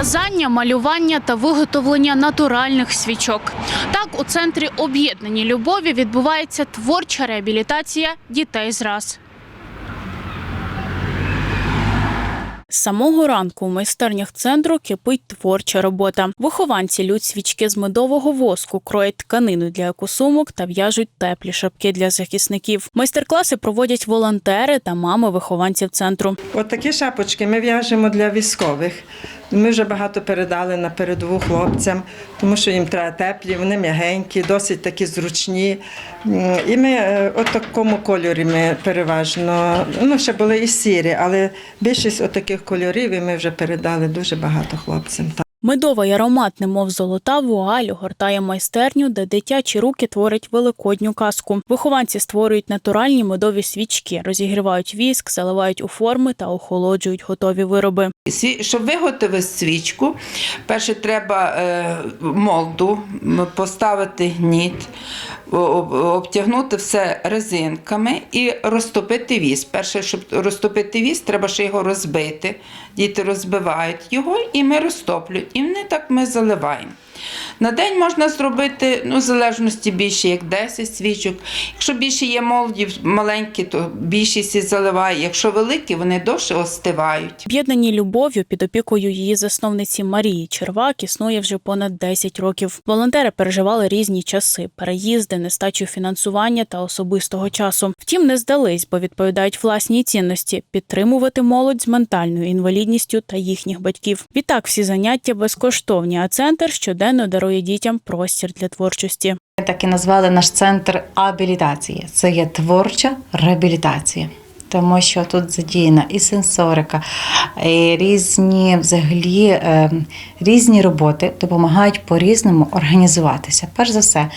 в'язання, малювання та виготовлення натуральних свічок. Так, у центрі об'єднані любові відбувається творча реабілітація дітей зраз. З самого ранку у майстернях центру кипить творча робота. Вихованці лють свічки з медового воску, кроять тканину для екосумок та в'яжуть теплі шапки для захисників. Майстер-класи проводять волонтери та мами вихованців центру. От такі шапочки ми в'яжемо для військових. Ми вже багато передали на передову хлопцям, тому що їм треба теплі, вони м'ягенькі, досить такі зручні. І ми е, от такому кольорі ми переважно. Ну, ще були і сірі, але більшість от таких кольорів і ми вже передали дуже багато хлопцям. Медовий аромат, немов золота вуаль, огортає майстерню, де дитячі руки творять великодню казку. Вихованці створюють натуральні медові свічки, розігрівають віск, заливають у форми та охолоджують готові вироби. Щоб виготовити свічку, перше треба е, молду поставити гніт, обтягнути все резинками і розтопити віз. Перше, щоб розтопити віз, треба ще його розбити. Діти розбивають його і ми розтоплюємо. І вони так ми заливаємо. На день можна зробити, ну, в залежності більше, як 10 свічок. Якщо більше є молоді маленькі, то більшість і заливає. Якщо великі, вони довше остивають. Об'єднані любов'ю під опікою її засновниці Марії Червак існує вже понад 10 років. Волонтери переживали різні часи, переїзди, нестачу фінансування та особистого часу. Втім, не здались, бо відповідають власній цінності підтримувати молодь з ментальною інвалідністю та їхніх батьків. Відтак всі заняття безкоштовні, а центр щоденно дарує дітям простір для творчості. Ми так і назвали наш центр абілітації. Це є творча реабілітація. Тому що тут задіяна і сенсорика, і різні взагалі е, різні роботи допомагають по-різному організуватися. Перш за все,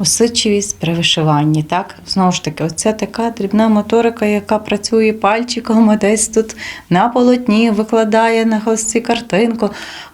усидчивість при вишиванні. Так? Знову ж таки, оце така дрібна моторика, яка працює пальчиком, десь тут на полотні викладає на холсті картинку.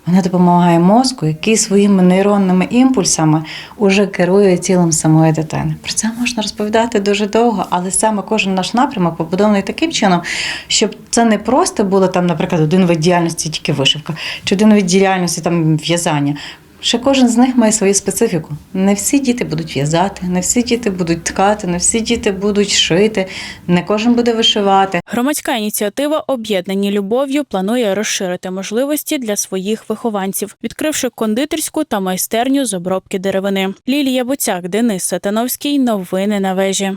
Вона допомагає мозку, який своїми нейронними імпульсами уже керує тілом самої дитини. Про це можна розповідати дуже довго, але саме кожен наш напрямок побудований таким чином, щоб це не просто було там, наприклад, один вид діяльності, тільки вишивка, чи один вид діяльності там в'язання. Ще кожен з них має свою специфіку. Не всі діти будуть в'язати, не всі діти будуть ткати, не всі діти будуть шити, не кожен буде вишивати. Громадська ініціатива Об'єднані любов'ю планує розширити можливості для своїх вихованців, відкривши кондитерську та майстерню з обробки деревини. Лілія Буцяк, Денис Сатановський. Новини на вежі.